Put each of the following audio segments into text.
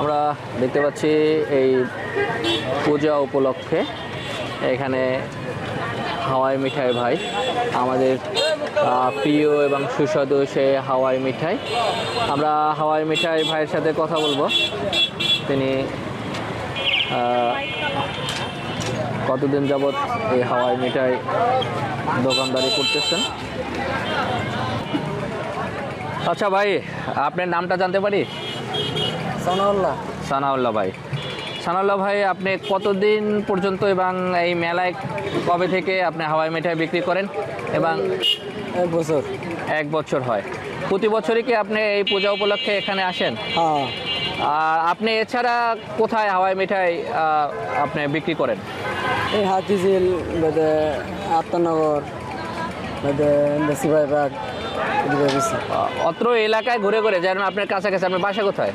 আমরা দেখতে পাচ্ছি এই পূজা উপলক্ষে এখানে হাওয়াই মিঠাই ভাই, আমাদের প্রিয় এবং সুস্বাদু সে হাওয়াই মিঠাই। আমরা হাওয়াই মিঠাই ভাইয়ের সাথে কথা বলব। তিনি কতদিন যাবৎ এই হাওয়াই মিঠাই দোকানদারি করতেছেন? আচ্ছা ভাই, আপনার নামটা জানতে পারি? সানাউল্লাহ। সানাউল্লাহ ভাই। সানাউল্লাহ ভাই আপনি কতদিন পর্যন্ত এবং এই মেলায় কবে থেকে আপনি হাওয়াই মিঠাই বিক্রি করেন? এবং এক বছর। এক বছর হয়। প্রতি বছরই কি আপনি এই পূজা উপলক্ষে এখানে আসেন? হ্যাঁ। আর আপনি এছাড়া কোথায় হাওয়াই মিঠাই আপনি বিক্রি করেন? এই হাতিঝিল বাদে আত্মানগর বাদে সিপাহীবাগ অত্র এলাকায় ঘুরে ঘুরে যেন আপনার কাছাকাছি আপনার বাসা কোথায়?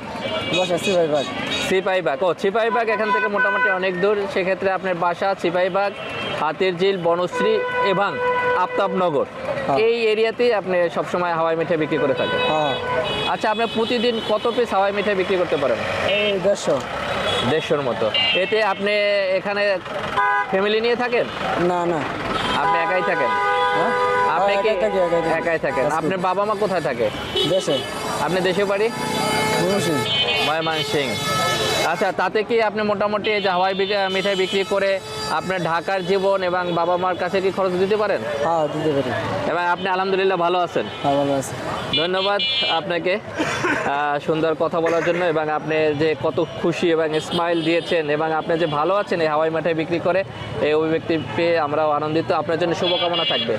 বাসা সিপাহীবাগ সিপাহীবাগ ও সিপাহীবাগ এখান থেকে মোটামুটি অনেক দূর। সেক্ষেত্রে আপনার বাসা সিপাহীবাগ হাতির ঝিল বনশ্রী এবং আফতাবনগর। হ্যাঁ। এই এরিয়াতেই আপনি সবসময় হাওয়াই মিঠাই বিক্রি করে থাকেন। হ্যাঁ। আচ্ছা আপনি প্রতিদিন কত পিস হাওয়াই মিঠাই বিক্রি করতে পারেন? দেড়শো। দেড়শোর মতো। এতে আপনি এখানে ফ্যামিলি নিয়ে থাকেন? না না। আপনি একাই থাকেন? হ্যাঁ। আপনি কি একাই থাকি, একাই থাকি। একাই থাকেন আপনার বাবা মা কোথায় থাকে দেশে আপনি দেশে বাড়ি ময়মনসিংহ। ময়মনসিং। আচ্ছা তাতে কি আপনি মোটামুটি এই যে হাওয়াই মিঠাই বিক্রি করে আপনার ঢাকার জীবন এবং বাবা মার কাছে কি খরচ দিতে পারেন? হ্যাঁ দিতে পারি। এবং আপনি আলহামদুলিল্লাহ ভালো আছেন। হ্যাঁ ভালো আছে। ধন্যবাদ আপনাকে সুন্দর কথা বলার জন্য এবং আপনি যে কত খুশি এবং স্মাইল দিয়েছেন এবং আপনি যে ভালো আছেন এই হাওয়াই মিঠাই বিক্রি করে এই অভিব্যক্তি পেয়ে আমরাও আনন্দিত। আপনার জন্য শুভকামনা থাকবে।